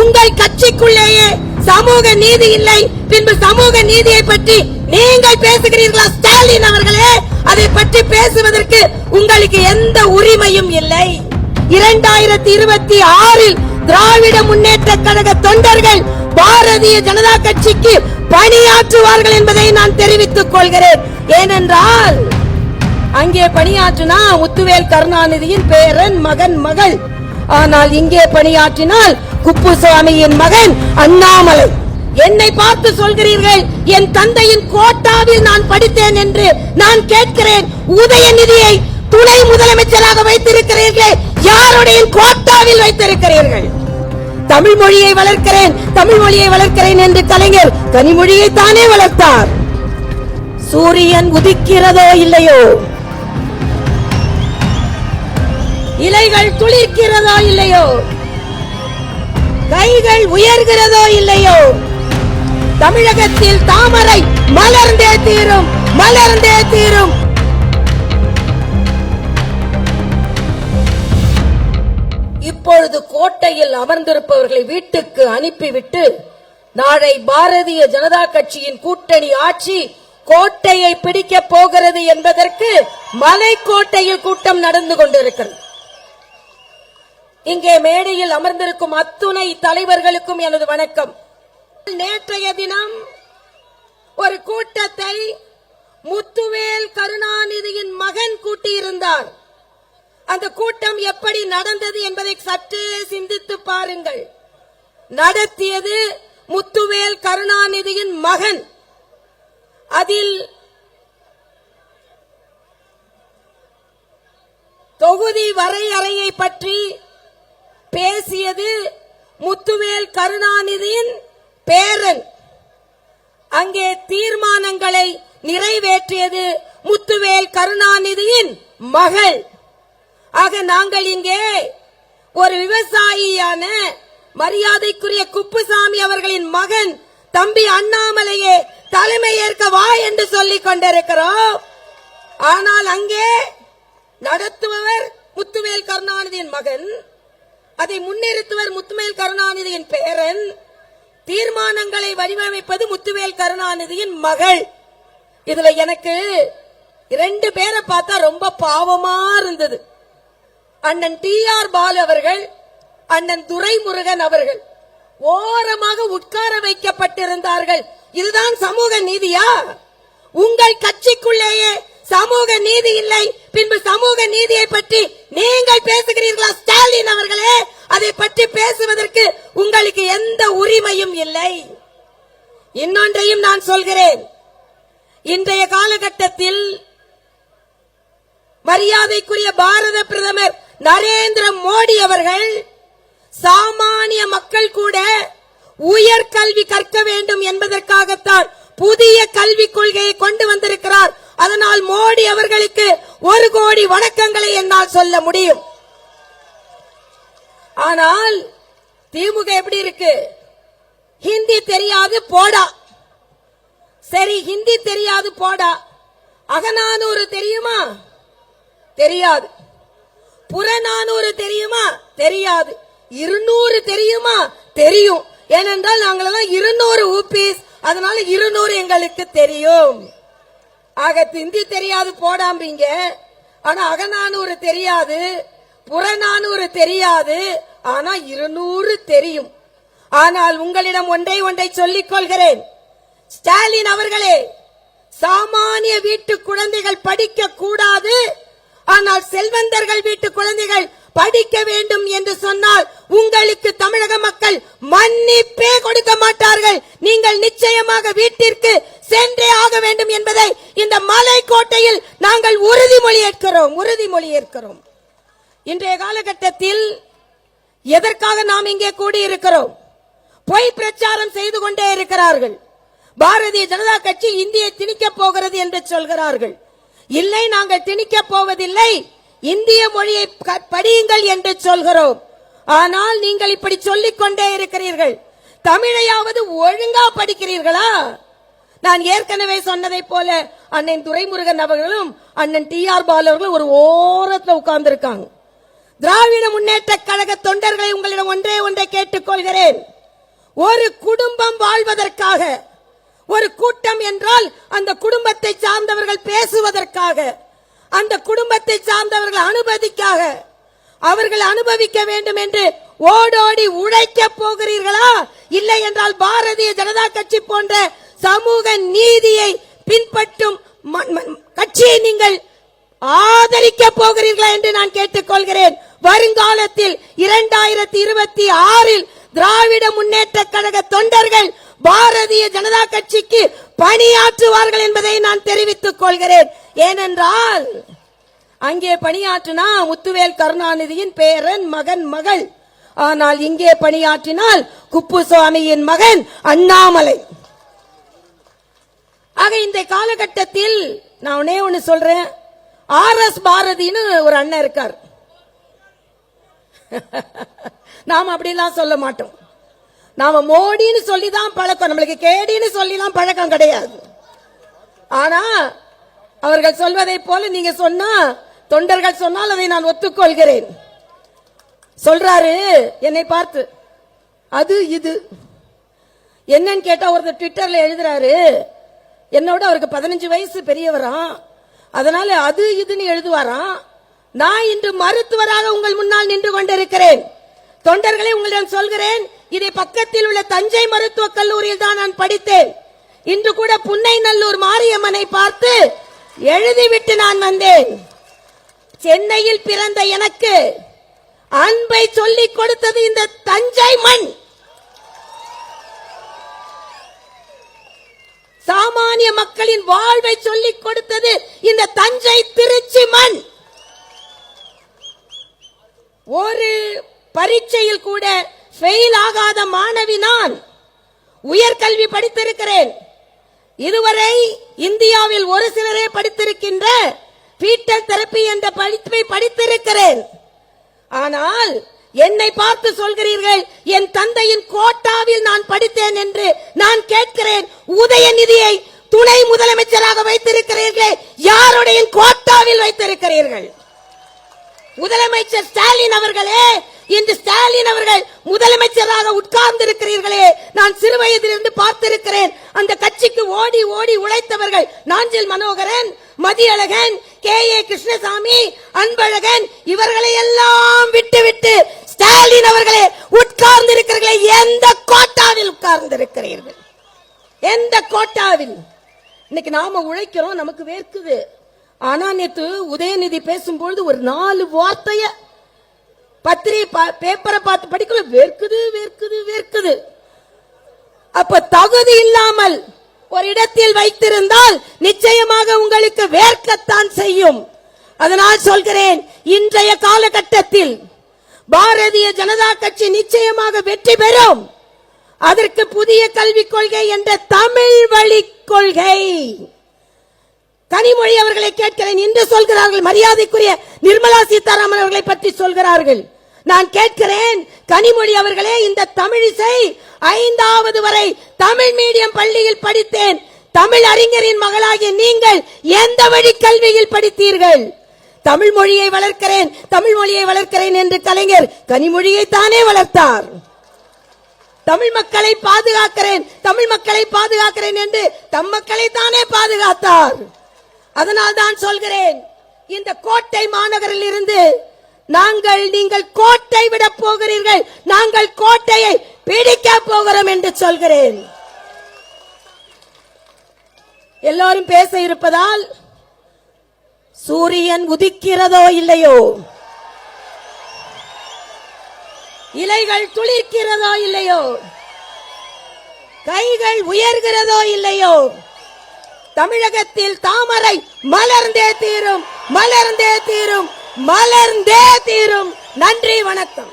உங்கள் கட்சிக்குள்ளேயே சமூக நீதி இல்லை. பின்பு சமூக நீதியை பற்றி நீங்கள் பேசுகிறீர்களா? ஸ்டாலின் அவர்களே அதை பற்றி பேசுவதற்கு உங்களுக்கு எந்த உரிமையும் இல்லை. இரண்டாயிரத்தி இருபத்தி ஆறில் திராவிட முன்னேற்ற கழக தொண்டர்கள் பாரதிய ஜனதா கட்சிக்கு பணியாற்றுவார்கள் என்பதை நான் தெரிவித்துக் கொள்கிறேன். ஏனென்றால் அங்கே பணியாற்றினா முத்துவேல் கருணாநிதியின் பேரன் மகன் மகள். ஆனால் இங்கே பணியாற்றினால் குப்புசாமியின் மகன் அண்ணாமலை. என்னை பார்த்து சொல்கிறீர்கள் என் தந்தையின் கோட்டாவில் நான் படித்தேன் என்று நான் கேட்கிறேன். உதயநிதியை துணை முதலமைச்சராக வைத்திருக்கிறீர்கள் யாருடைய கோட்டாவில் வைத்திருக்கிறீர்கள்? தமிழ் மொழியை வளர்க்கிறேன் தமிழ் மொழியை வளர்க்கிறேன் என்று கலைஞர் கனிமொழியை தானே வளர்த்தார். சூரியன் உதிக்கிறதோ இல்லையோ? இலைகள் துளிர்க்கிறதோ இல்லையோ? கைகள் உயர்கிறதோ இல்லையோ? தமிழகத்தில் தாமரை மலர்ந்தே தீரும் மலர்ந்தே தீரும். இப்பொழுது கோட்டையில் அமர்ந்திருப்பவர்களை வீட்டுக்கு அனுப்பிவிட்டு நாளை பாரதிய ஜனதா கட்சியின் கூட்டணி ஆட்சி கோட்டையை பிடிக்கப் போகிறது என்பதற்கு மலைக்கோட்டையில் கூட்டம் நடந்து கொண்டிருக்கிறது. இங்கே மேடையில் அமர்ந்திருக்கும் அத்துணை தலைவர்களுக்கும் எனது வணக்கம். நேற்றைய தினம் ஒரு கூட்டத்தை முத்துவேல் கருணாநிதியின் மகன் கூட்டியிருந்தார். அந்த கூட்டம் எப்படி நடந்தது என்பதை சற்றே சிந்தித்து பாருங்கள். நடத்தியது முத்துவேல் கருணாநிதியின் மகன். அதில் தொகுதி வரையறையை பற்றி பேசியது முத்துவேல் கருணாநிதியின் பேரன். அங்கே தீர்மானங்களை நிறைவேற்றியது முத்துவேல் கருணாநிதியின் மகள். ஆக நாங்கள் இங்கே ஒரு விவசாயியான மரியாதைக்குரிய குப்புசாமி அவர்களின் மகன் தம்பி அண்ணாமலையே தலைமை ஏற்க வா என்று சொல்லிக் கொண்டிருக்கிறோம். ஆனால் அங்கே நடத்துபவர் முத்துவேல் கருணாநிதியின் மகன். அதை முன்னிறுத்துவர் முத்துவேல் கருணாநிதியின் பேரன். தீர்மானங்களை வடிவமைப்பது முத்துவேல் கருணாநிதியின் மகள். இதுல எனக்கு ரெண்டு பேரை பார்த்தா ரொம்ப பாவமா இருந்தது. அண்ணன் டி ஆர் பாலு அவர்கள் அண்ணன் துரைமுருகன் அவர்கள் ஓரமாக உட்கார வைக்கப்பட்டிருந்தார்கள். இதுதான் சமூக நீதியா? உங்கள் கட்சிக்குள்ளேயே சமூக நீதி இல்லை. பின்பு சமூக நீதியை பற்றி நீங்கள் பேசுகிறீர்களா ஸ்டாலின் அவர்களே? அதை பற்றி பேசுவதற்கு உங்களுக்கு எந்த உரிமையும் இல்லை. இன்னொன்றையும் நான் சொல்கிறேன். இன்றைய காலகட்டத்தில் மரியாதைக்குரிய பாரத பிரதமர் நரேந்திர மோடி அவர்கள் சாமானிய மக்கள் கூட உயர் கல்வி கற்க வேண்டும் என்பதற்காகத்தான் புதிய கல்விக் கொள்கையை கொண்டு வந்திருக்கிறார். அதனால் மோடி அவர்களுக்கு ஒரு கோடி வணக்கங்களை என்னால் சொல்ல முடியும். ஆனால் திமுக எப்படி இருக்கு? ஹிந்தி தெரியாது போடா. சரி ஹிந்தி தெரியாது போடா. அகநானூறு தெரியுமா? தெரியாது. புறநானூறு தெரியுமா? தெரியாது. இருநூறு தெரியுமா? தெரியும். ஏனென்றால் நாங்களெல்லாம் இருநூறு ஊபிஸ் அதனால இருநூறு எங்களுக்கு தெரியும். ஆக திந்தி தெரியாது போடாம்பீங்க. ஆனா அகநானூறு தெரியாது புறநானூறு தெரியாது ஆனா இருநூறு தெரியும். ஆனால் உங்களிடம் ஒன்றை ஒன்றை சொல்லிக் கொள்கிறேன். ஸ்டாலின் அவர்களே சாமானிய வீட்டு குழந்தைகள் படிக்க கூடாது. ஆனால் செல்வந்தர்கள் வீட்டு குழந்தைகள் படிக்க வேண்டும் என்று சொன்னால் உங்களுக்கு தமிழக மக்கள் மன்னிப்பே கொடுக்க மாட்டார்கள் நீங்கள் நிச்சயமாக வீட்டிற்கு சென்றே ஆக வேண்டும் என்பதை இந்த மலைக்கோட்டையில் நாங்கள் உறுதிமொழி ஏற்கிறோம் உறுதிமொழி ஏற்கிறோம் இன்றைய காலகட்டத்தில் எதற்காக நாம் இங்கே கூடியிருக்கிறோம். பொய் பிரச்சாரம் செய்து கொண்டே இருக்கிறார்கள். பாரதிய ஜனதா கட்சி இந்தியை திணிக்கப் போகிறது என்று சொல்கிறார்கள். இல்லை நாங்கள் திணிக்கப் போவதில்லை. இந்திய மொழியை படியுங்கள் என்று சொல்கிறோம். ஆனால் நீங்கள் இப்படி சொல்லிக் கொண்டே இருக்கிறீர்கள். தமிழையாவது ஒழுங்கா படிக்கிறீர்களா? நான் ஏற்கனவே சொன்னதை போல அண்ணன் துரைமுருகன் அவர்களும் அண்ணன் டி ஆர் பாலு அவர்களும் ஒரு ஓரத்தில் உட்கார்ந்து இருக்காங்க திராவிட முன்னேற்ற கழக தொண்டர்களை உங்களிடம் ஒன்றே ஒன்றை கேட்டுக்கொள்கிறேன். ஒரு குடும்பம் வாழ்வதற்காக ஒரு கூட்டம் என்றால் அந்த குடும்பத்தை சார்ந்தவர்கள் பேசுவதற்காக அந்த குடும்பத்தை சார்ந்தவர்கள் அனுமதிக்காக அவர்கள் அனுபவிக்க வேண்டும் என்று ஓடோடி உழைக்க போகிறீர்களா? இல்லை என்றால் பாரதிய ஜனதா கட்சி போன்ற சமூக நீதியை பின்பற்றும் கட்சியை நீங்கள் ஆதரிக்க போகிறீர்களா என்று நான் கேட்டுக்கொள்கிறேன். வருங்காலத்தில் இரண்டாயிரத்தி இருபத்தி ஆறில் திராவிட முன்னேற்ற கழக தொண்டர்கள் பாரதிய ஜனதா கட்சிக்கு பணியாற்றுவார்கள் என்பதை நான் தெரிவித்துக் கொள்கிறேன். ஏனென்றால் அங்கே பணியாற்றினா முத்துவேல் கருணாநிதியின் பேரன் மகன் மகள். ஆனால் இங்கே பணியாற்றினால் குப்புசுவாமியின் மகன் அண்ணாமலை. ஆக இந்த காலகட்டத்தில் நான் ஒன்னே ஒன்று சொல்றேன். ஆர் எஸ் பாரதின்னு ஒரு அண்ணன் இருக்கார். நாம் அப்படிலாம் சொல்ல மாட்டோம். நாம மோடின்னு சொல்லி தான் பழக்கம். நம்மளுக்கு கேடின்னு சொல்லிலாம் பழக்கம் கிடையாது. ஆனா அவர்கள் சொல்வதை போல நீங்க சொன்னா தொண்டர்கள் சொன்னால் அதை நான் ஒத்துக்கொள்கிறேன். சொல்றாரு என்னை பார்த்து. அது இது. என்னன்னு கேட்டா ஒருத்தர் ட்விட்டர்ல எழுதுறாரு என்னோட அவருக்கு பதினஞ்சு வயசு பெரியவராம் அதனால அது இதுன்னு எழுதுவாராம். நான் இன்று மருத்துவராக உங்கள் முன்னால் நின்று கொண்டிருக்கிறேன். தொண்டர்களை உங்களிடம் சொல்கிறேன் இதை பக்கத்தில் உள்ள தஞ்சை மருத்துவக் கல்லூரியில் தான் நான் படித்தேன். இன்று கூட புன்னை நல்லூர் மாரியம்மனை பார்த்து எழுதிவிட்டு நான் வந்தேன். சென்னையில் பிறந்த எனக்கு அன்பை சொல்லிக் கொடுத்தது இந்த தஞ்சை மண். சாமானிய மக்களின் வாழ்வை சொல்லிக் கொடுத்தது இந்த தஞ்சை திருச்சி மண். ஒரு பரீட்சையில் கூட ஃபெயில் ஆகாத மாணவி நான் உயர்கல்வி படித்திருக்கிறேன். இதுவரை இந்தியாவில் ஒரு சிலரே படித்திருக்கின்ற பீட்டல் தெரப்பி என்ற படிப்பை படித்திருக்கிறேன். ஆனால் என்னை பார்த்து சொல்கிறீர்கள் என் தந்தையின் கோட்டாவில் நான் படித்தேன் என்று நான் கேட்கிறேன். உதயநிதியை துணை முதலமைச்சராக வைத்திருக்கிறீர்களே யாருடைய கோட்டாவில் வைத்திருக்கிறீர்கள்? முதலமைச்சர் ஸ்டாலின் அவர்களே இன்று ஸ்டாலின் அவர்கள் முதலமைச்சராக உட்கார்ந்து இருக்கிறீர்களே நான் சிறு வயதிலிருந்து பார்த்திருக்கிறேன். அந்த கட்சிக்கு ஓடி ஓடி உழைத்தவர்கள் நாஞ்சில் மனோகரன் மதியழகன் கே. ஏ. கிருஷ்ணசாமி அன்பழகன் இவர்களை எல்லாம் விட்டுவிட்டு ஸ்டாலின் அவர்களே உட்கார்ந்து இருக்கிறீர்களே எந்த கோட்டாவில் உட்கார்ந்து இருக்கிறீர்கள் எந்த கோட்டாவில்? இன்னைக்கு நாம உழைக்கிறோம் நமக்கு வேர்க்குது. ஆனா நேத்து உதயநிதி பேசும்பொழுது ஒரு நாலு வார்த்தைய பத்திரிகை பா- பேப்பரை பார்த்து படிக்கல. வேர்க்குது வேர்க்குது வேர்க்குது. அப்ப தகுதி இல்லாமல் ஒரு இடத்தில் வைத்திருந்தால் நிச்சயமாக உங்களுக்கு வேர்க்கத்தான் செய்யும். அதனால் சொல்கிறேன் இன்றைய காலகட்டத்தில் பாரதிய ஜனதா கட்சி நிச்சயமாக வெற்றி பெறும். அதற்கு புதிய கல்விக் கொள்கை என்ற தமிழ் வழி கொள்கை. கனிமொழி அவர்களை கேட்கிறேன் என்று சொல்கிறார்கள். மரியாதைக்குரிய நிர்மலா சீதாராமன் அவர்களை பற்றி சொல்கிறார்கள். நான் கேட்கிறேன் கனிமொழி அவர்களே இந்த தமிழிசை ஐந்தாவது வரை தமிழ் மீடியம் பள்ளியில் படித்தேன். தமிழ் அறிஞரின் மகளாகிய நீங்கள் எந்த வழி கல்வியில் படித்தீர்கள்? தமிழ் மொழியை வளர்க்கிறேன் தமிழ் மொழியை வளர்க்கிறேன் என்று கலைஞர் கனிமொழியை தானே வளர்த்தார். தமிழ் மக்களை பாதுகாக்கிறேன் தமிழ் மக்களை பாதுகாக்கிறேன் என்று தம் மக்களை தானே பாதுகாத்தார். அதனால் தான் சொல்கிறேன் இந்த கோட்டை மாநகரில் இருந்து நாங்கள் நீங்கள் கோட்டை விட போகிறீர்கள் நாங்கள் கோட்டையை பிடிக்க போகிறோம் என்று சொல்கிறேன். எல்லோரும் பேச இருப்பதால் சூரியன் உதிக்கிறதோ இல்லையோ? இலைகள் துளிர்க்கிறதோ இல்லையோ? கைகள் உயர்கிறதோ இல்லையோ? தமிழகத்தில் தாமரை மலர்ந்தே தீரும் மலர்ந்தே தீரும் மலர்ந்தே தீரும். நன்றி வணக்கம்.